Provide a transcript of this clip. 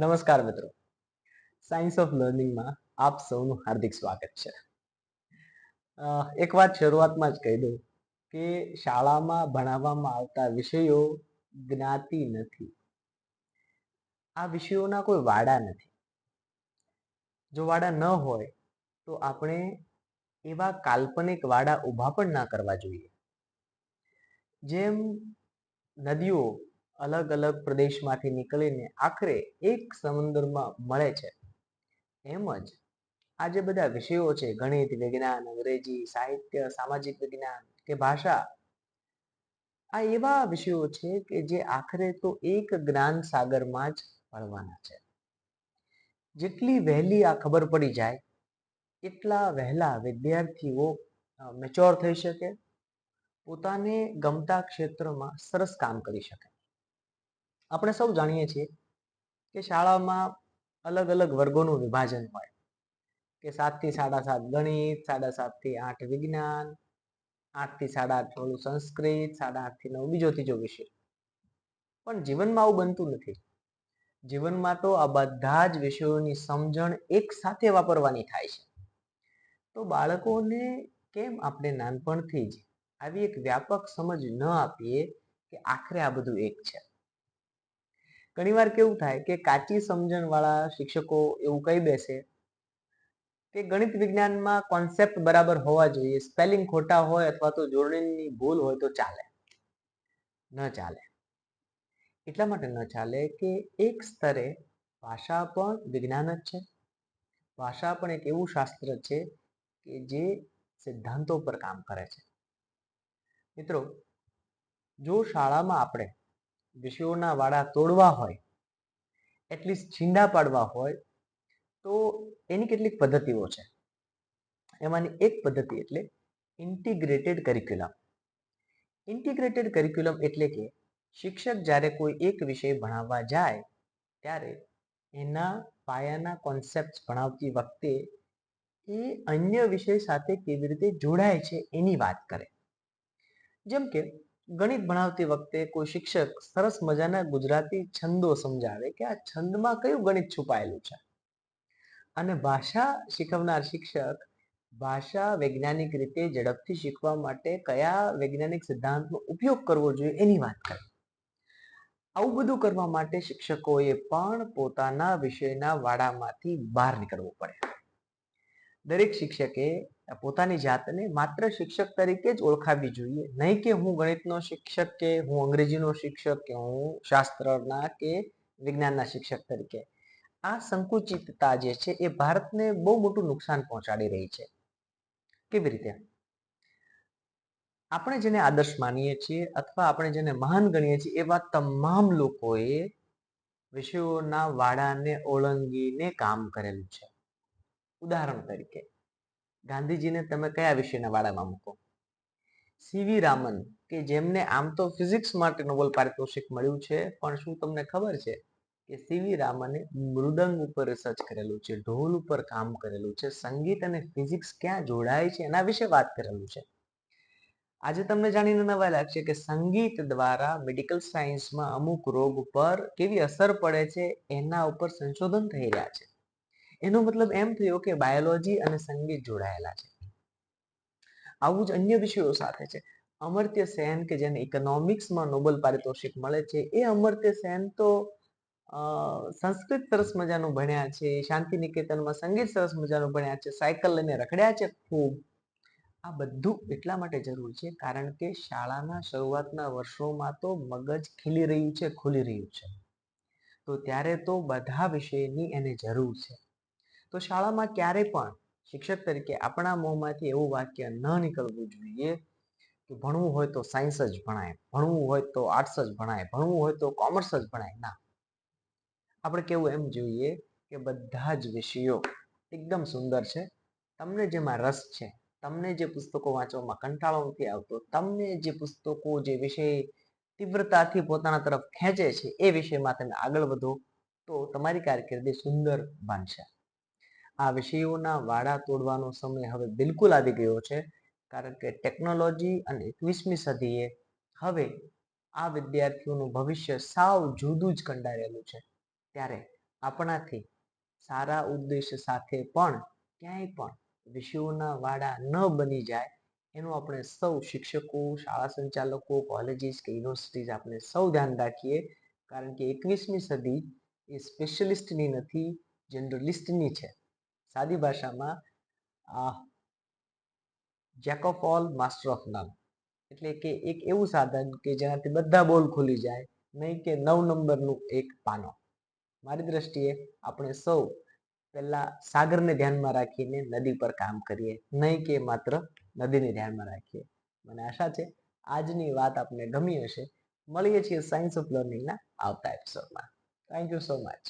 નમસ્કાર મિત્રો. Science of લર્નિંગમાં આપ સૌનું હાર્દિક સ્વાગત છે. એક વાત શરૂઆતમાં જ કહી દઉં કે શાળામાં ભણાવવામાં આવતા વિષયો જ્ઞાતિ નથી. આ વિષયોના કોઈ વાડા નથી. જો વાડા ન હોય તો આપણે એવા કાલ્પનિક વાડા ઊભા પણ ના કરવા જોઈએ. જેમ નદીઓ અલગ અલગ પ્રદેશમાંથી નીકળીને આખરે એક સમુદ્રમાં મળે છે. એમ જ આ જે બધા વિષયો છે, ગણિત, વિજ્ઞાન, અંગ્રેજી, સાહિત્ય, સામાજિક વિજ્ઞાન કે ભાષા, આ એવા વિષયો છે કે જે આખરે તો એક જ્ઞાન સાગરમાં જ પડવાના છે. જેટલી વહેલી આ ખબર પડી જાય, એટલા વહેલા વિદ્યાર્થીઓ મેચ્યોર થઈ શકે, પોતાને ગમતા ક્ષેત્રમાં સરસ કામ કરી શકે. આપણે સૌ જાણીએ છીએ કે શાળામાં અલગ અલગ વર્ગોનું વિભાજન હોય. કે સાતથી સાડા સાત ગણિત, સાડા સાતથી આઠ વિજ્ઞાન, આઠથી સાડા આઠ થોડું સંસ્કૃત, સાડા આઠથી નવ બીજો ત્રીજો વિષય. પણ જીવનમાં આવું બનતું નથી. જીવનમાં તો આ બધા જ વિષયોની સમજણ એક સાથે વાપરવાની થાય છે. તો બાળકોને કેમ આપણે નાનપણથી જ આવી એક વ્યાપક સમજ ન આપીએ કે આખરે આ બધું એક છે? ઘણીવાર કેવું થાય કે કાચી સમજણ વાળા શિક્ષકો એવું કહી બેસે કે ગણિત વિજ્ઞાનમાં કોન્સેપ્ટ બરાબર હોવા જોઈએ. સ્પેલિંગ ખોટા હોય અથવા તો જોડણીની ભૂલ હોય તો ચાલે. ન ચાલે. એટલા માટે ન ચાલે કે એક સ્તરે ભાષા પણ વિજ્ઞાન જ છે. ભાષા પણ એક એવું શાસ્ત્ર છે કે જે સિદ્ધાંતો પર કામ કરે છે. મિત્રો, જો શાળામાં આપણે વિષયોના વાડા તોડવા હોય, એટલીસ્ટ છીંડા પાડવા હોય, તો એની કેટલીક પદ્ધતિઓ છે. એમાંની એક પદ્ધતિ એટલે ઇન્ટિગ્રેટેડ કરિક્યુલમ ઇન્ટિગ્રેટેડ કરિક્યુલમ એટલે કે શિક્ષક જ્યારે કોઈ એક વિષય ભણાવવા જાય, ત્યારે એના પાયાના કોન્સેપ્ટ ભણાવતી વખતે એ અન્ય વિષય સાથે કેવી રીતે જોડાય છે એની વાત કરે. જેમ કે ગણિત ભણાવતી વખતે કોઈ શિક્ષક સરસ મજાના ગુજરાતી છંદો સમજાવે કે આ છંદમાં કયું ગણિત છુપાયેલું છે? અને ભાષા શીખવનાર શિક્ષક ભાષા વૈજ્ઞાનિક રીતે ઝડપથી શીખવા માટે કયા વૈજ્ઞાનિક સિદ્ધાંતનો ઉપયોગ કરવો જોઈએ એની વાત કરે. આવું બધું કરવા માટે શિક્ષકોએ પણ પોતાના વિષયના વાડામાંથી બહાર નીકળવું પડે. દરેક શિક્ષકે પોતાની જાતને માત્ર શિક્ષક તરીકે જ ઓળખાવી જોઈએ. નહીં કે હું ગણિતનો શિક્ષક કે હું અંગ્રેજીનો શિક્ષક કે હું શાસ્ત્રના કે વિજ્ઞાનના શિક્ષક તરીકે. આ સંકુચિતતા જે છે એ ભારતને બહુ મોટું નુકસાન પહોંચાડી રહી છે. કેવી રીતે? આપણે જેને આદર્શ માનીએ છીએ અથવા આપણે જેને મહાન ગણીએ છીએ એવા તમામ લોકોએ વિષયોના વાડાને ઓળંગીને કામ કરેલું છે. ઉદાહરણ તરીકે, ગાંધીજીને તમે કયા વિષયના વાડામાં મૂકો? સીવી રામન, કે જેમને આમ તો ફિઝિક્સ માટે નોબેલ પારિતોષિક મળ્યું છે, પણ શું તમને ખબર છે કે સીવી રામને મૃદંગ ઉપર રિસર્ચ કરેલું છે, ઢોલ ઉપર કામ કરેલું છે, સંગીત અને ફિઝિક્સ ક્યાં જોડાય છે, એના વિશે વાત કરેલું છે? આજે તમને જાણીને નવાઈ લાગશે કે સંગીત દ્વારા મેડિકલ સાયન્સમાં અમુક રોગ પર કેવી અસર પડે છે, એના ઉપર સંશોધન થઈ રહ્યા છે. એનો મતલબ એમ થયો કે બાયોલોજી અને સંગીત જોડાયેલા છે. આવું જ અન્ય વિષયો સાથે છે. અમર્ત્ય સેન કે જેને ઇકોનોમિક્સમાં નોબલ પારિતોષિક મળે છે, એ અમર્ત્ય સેન તો સંસ્કૃત સરસ મજાનું ભણ્યા છે શાંતિ નિકેતનમાં સંગીત સરસ મજાનું ભણ્યા છે, સાયકલ લઈને રખડ્યા છે ખૂબ. આ બધું એટલા માટે જરૂર છે કારણ કે શાળાના શરૂઆતના વર્ષોમાં તો મગજ ખીલી રહ્યું છે, ખુલી રહ્યું છે. તો ત્યારે તો બધા વિષયની એને જરૂર છે. તો શાળામાં ક્યારે પણ શિક્ષક તરીકે આપણા મોંમાંથી એવું વાક્ય ન નીકળવું જોઈએ કે ભણવું હોય તો સાયન્સ જ ભણાય, ભણવું હોય તો આર્ટ્સ જ ભણાય, ભણવું હોય તો કોમર્સ જ ભણાય. ના. આપણે કેવું એમ જોઈએ કે બધા જ વિષયો એકદમ સુંદર છે. તમને જેમાં રસ છે, તમને જે પુસ્તકો વાંચવામાં કંટાળો નથી આવતો, તમને જે પુસ્તકો જે વિષય તીવ્રતાથી પોતાના તરફ ખેંચે છે, એ વિષયમાં તમે આગળ વધો તો તમારી કારકિર્દી સુંદર બનશે. આ વિષયોના વાડા તોડવાનો સમય હવે બિલકુલ આવી ગયો છે, કારણ કે ટેકનોલોજી અને એકવીસમી સદીએ હવે આ વિદ્યાર્થીઓનું ભવિષ્ય સાવ જુદું જ કંડારેલું છે. ત્યારે આપણાથી સારા ઉદ્દેશ સાથે પણ ક્યાંય પણ વિષયોના વાડા ન બની જાય, એનું આપણે સૌ શિક્ષકો, શાળા સંચાલકો, કોલેજીસ કે યુનિવર્સિટીઝ આપણે સૌ ધ્યાન રાખીએ, કારણ કે એકવીસમી સદી એ સ્પેશિયલિસ્ટની નથી, જનરલિસ્ટની છે. સાદી ભાષામાં, આ jack of all master of none એટલે કે એક એવું સાધન કે જેનાથી બધા બોલ ખુલી જાય, નહીં કે નવ નંબરનું એક પાનો. મારી દ્રષ્ટિએ આપણે સૌ પહેલા સાગરને ધ્યાનમાં રાખીને નદી પર કામ કરીએ, નહીં કે માત્ર નદીને ધ્યાનમાં રાખીએ. મને આશા છે, આજની વાત આપને ગમી હશે. મળીએ છીએ સાયન્સ ઓફ લર્નિંગના આવતા એપિસોડમાં થેન્ક યુ સો મચ